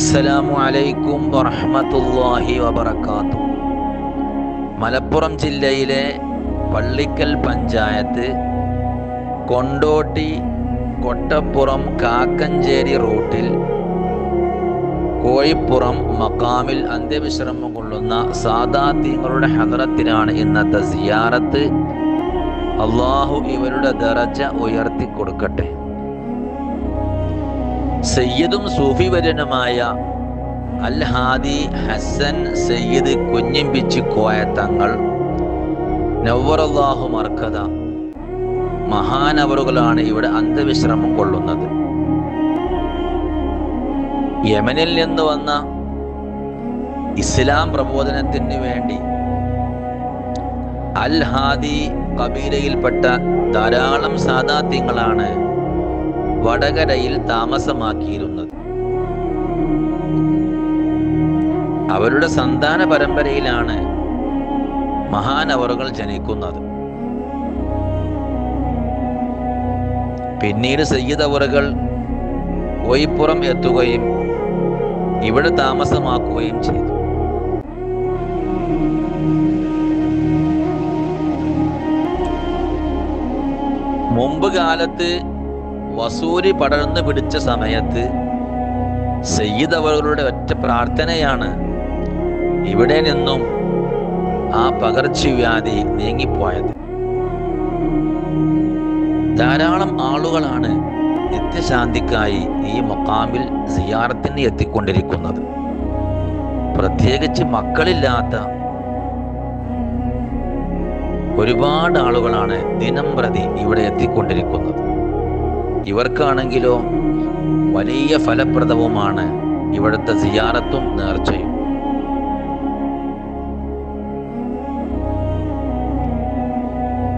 അസ്സലാമു അലൈക്കും വറഹ്മത്തുള്ളാഹി വബറകാത്തു മലപ്പുറം ജില്ലയിലെ പള്ളിക്കൽ പഞ്ചായത്ത് കൊണ്ടോട്ടി കൊട്ടപ്പുറം കാക്കഞ്ചേരി റൂട്ടിൽ കോഴിപ്പുറം മക്കാമിൽ അന്ത്യവിശ്രമം കൊള്ളുന്ന സാദാത്യങ്ങളുടെ ഹദറത്തിനാണ് ഇന്നത്തെ സിയാറത്ത്. അള്ളാഹു ഇവരുടെ ദറജ ഉയർത്തി കൊടുക്കട്ടെ സയ്യിദും സൂഫിവര്യനുമായ അൽ ഹാദി ഹസൻ സയ്യിദ് കുഞ്ഞിമ്പിച്ച് കോയ തങ്ങൾ നവറല്ലാഹു മർക്കത മഹാനവറുകളാണ് ഇവിടെ അന്ധവിശ്രമം കൊള്ളുന്നത്. യമനിൽ നിന്ന് വന്ന ഇസ്ലാം പ്രബോധനത്തിന് വേണ്ടി അൽഹാദി കബീലയിൽപ്പെട്ട ധാരാളം സാദാത്യങ്ങളാണ് വടകരയിൽ താമസമാക്കിയിരുന്നത്. അവരുടെ സന്താന പരമ്പരയിലാണ് മഹാനവറുകൾ ജനിക്കുന്നത്. പിന്നീട് സയ്യിദവറുകൾ കോയിപ്പുറം എത്തുകയും ഇവിടെ താമസമാക്കുകയും ചെയ്തു. മുമ്പ് കാലത്ത് വസൂരി പടർന്നു പിടിച്ച സമയത്ത് സയ്യിദ് ഒറ്റ പ്രാർത്ഥനയാണ്. ഇവിടെ നിന്നും ആ പകർച്ചവ്യാധി നീങ്ങിപ്പോയത്. ധാരാളം ആളുകളാണ് നിത്യശാന്തിക്കായി ഈ മൊക്കാമിൽ സിയാറത്തിന് എത്തിക്കൊണ്ടിരിക്കുന്നത്. പ്രത്യേകിച്ച് മക്കളില്ലാത്ത ഒരുപാട് ആളുകളാണ് ദിനം പ്രതി ഇവിടെ എത്തിക്കൊണ്ടിരിക്കുന്നത്. ഇവർക്കാണെങ്കിലോ വലിയ ഫലപ്രദവുമാണ് ഇവിടുത്തെ സിയാറത്തും നേർച്ചയും.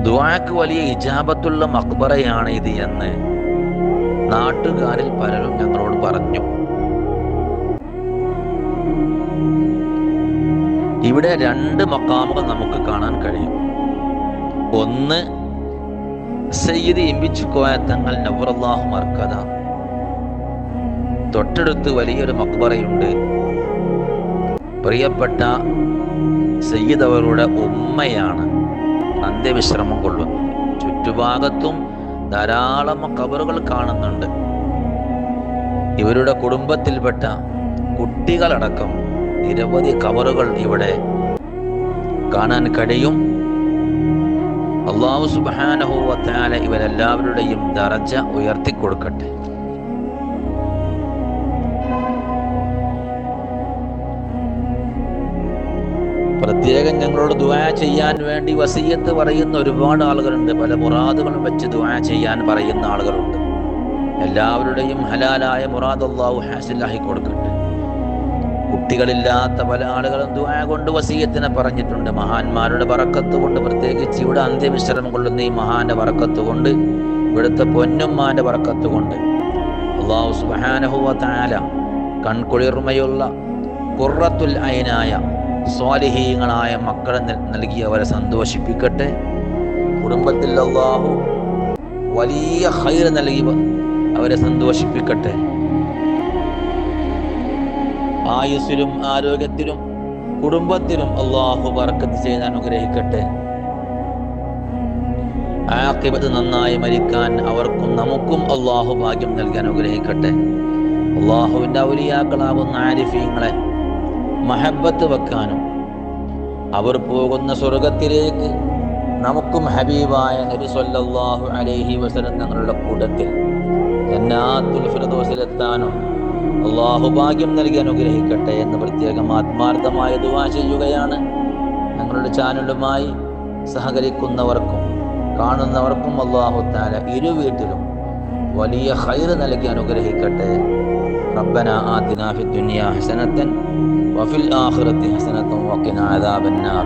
ദുവാക്ക് വലിയ ഇജാബത്തുള്ള മക്ബറയാണ് ഇത് എന്ന് നാട്ടുകാരിൽ പലരും ഞങ്ങളോട് പറഞ്ഞു. ഇവിടെ രണ്ട് മക്കാമുകൾ നമുക്ക് കാണാൻ കഴിയും. ഒന്ന് സയ്യിദ് ഇമ്പിച്ചുക്കോയ തങ്ങൾ നവറല്ലാഹു മർക്കഥ തൊട്ടടുത്ത് വലിയൊരു മക്ബറയുണ്ട്. പ്രിയപ്പെട്ട സയ്യിദ് അവരുടെ ഉമ്മയാണ് അന്ത്യവിശ്രമം കൊള്ളുന്നത്. ചുറ്റുഭാഗത്തും ധാരാളം കബറുകൾ കാണുന്നുണ്ട്. ഇവരുടെ കുടുംബത്തിൽപ്പെട്ട കുട്ടികളടക്കം നിരവധി കബറുകൾ ഇവിടെ കാണാൻ കഴിയും. അള്ളാഹു സുബാനഹുവത്താല ഇവരെല്ലാവരുടെയും ദറജ ഉയർത്തിക്കൊടുക്കട്ടെ. പ്രത്യേകം ഞങ്ങളോട് ദുആ ചെയ്യാൻ വേണ്ടി വസീയത്ത് പറയുന്ന ഒരുപാട് ആളുകളുണ്ട്. പല മുറാദുകളും വെച്ച് ദുആ ചെയ്യാൻ പറയുന്ന ആളുകളുണ്ട്. എല്ലാവരുടെയും ഹലാലായ മുറാദ് അള്ളാഹു ഹാസിലാഹി കൊടുക്കട്ടെ. കുട്ടികളില്ലാത്ത പല ആളുകളും ദുആ കൊണ്ട് വസീയത്തിനെ പറഞ്ഞിട്ടുണ്ട്. മഹാന്മാരുടെ വറക്കത്ത് കൊണ്ട് പ്രത്യേകിച്ച് ഇവിടെ അന്ത്യവിശ്രമം കൊള്ളുന്ന ഈ മഹാന്റെ വറക്കത്ത് കൊണ്ട് ഇവിടുത്തെ പൊന്നുമ്മാന്റെ വറക്കത്ത് കൊണ്ട് അള്ളാഹു സുബാനഹുവ താല കൺകുളിർമയുള്ള കുറത്തുൽ അയനായ സ്വാലിഹീങ്ങളായ മക്കളെ നൽകി അവരെ സന്തോഷിപ്പിക്കട്ടെ. കുടുംബത്തിൽ അള്ളാഹു വലിയ ഹൈർ നൽകി അവരെ സന്തോഷിപ്പിക്കട്ടെ. ആയുസ്സിലും ആരോഗ്യത്തിലും കുടുംബത്തിലും അള്ളാഹു ബർക്കത്ത് ചെയ്ത് അനുഗ്രഹിക്കട്ടെ. ആക്കിബത്ത് നന്നായി മരിക്കാൻ അവർക്കും നമുക്കും അള്ളാഹു ഭാഗ്യം നൽകി അനുഗ്രഹിക്കട്ടെ. അള്ളാഹുവിന്റെ ഔലിയാക്കളാകുന്ന ആരിഫീങ്ങളെ മഹബത്ത് വെക്കാനും അവർ പോകുന്ന സ്വർഗത്തിലേക്ക് നമുക്കും ഹബീബായ നബി സല്ലല്ലാഹു അലൈഹി വസല്ലം തങ്ങളുടെ കൂട്ടത്തിൽ ജന്നാത്തുൽ ഫിർദൗസിലെത്താനും അള്ളാഹു ഭാഗ്യം നൽകി അനുഗ്രഹിക്കട്ടെ എന്ന് പ്രത്യേകം ആത്മാർത്ഥമായ ദുവാ ചെയ്യുകയാണ് ഞങ്ങളുടെ ചാനലുമായി സഹകരിക്കുന്നവർക്കും കാണുന്നവർക്കും അള്ളാഹു താല ഇരു വീട്ടിലും വലിയ ഹൈർ നൽകി അനുഗ്രഹിക്കട്ടെ ربنا آتنا في الدنيا حسنة وفي الآخرة حسنة وقنا عذاب النار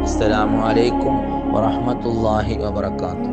السلام عليكم ورحمة الله وبركاته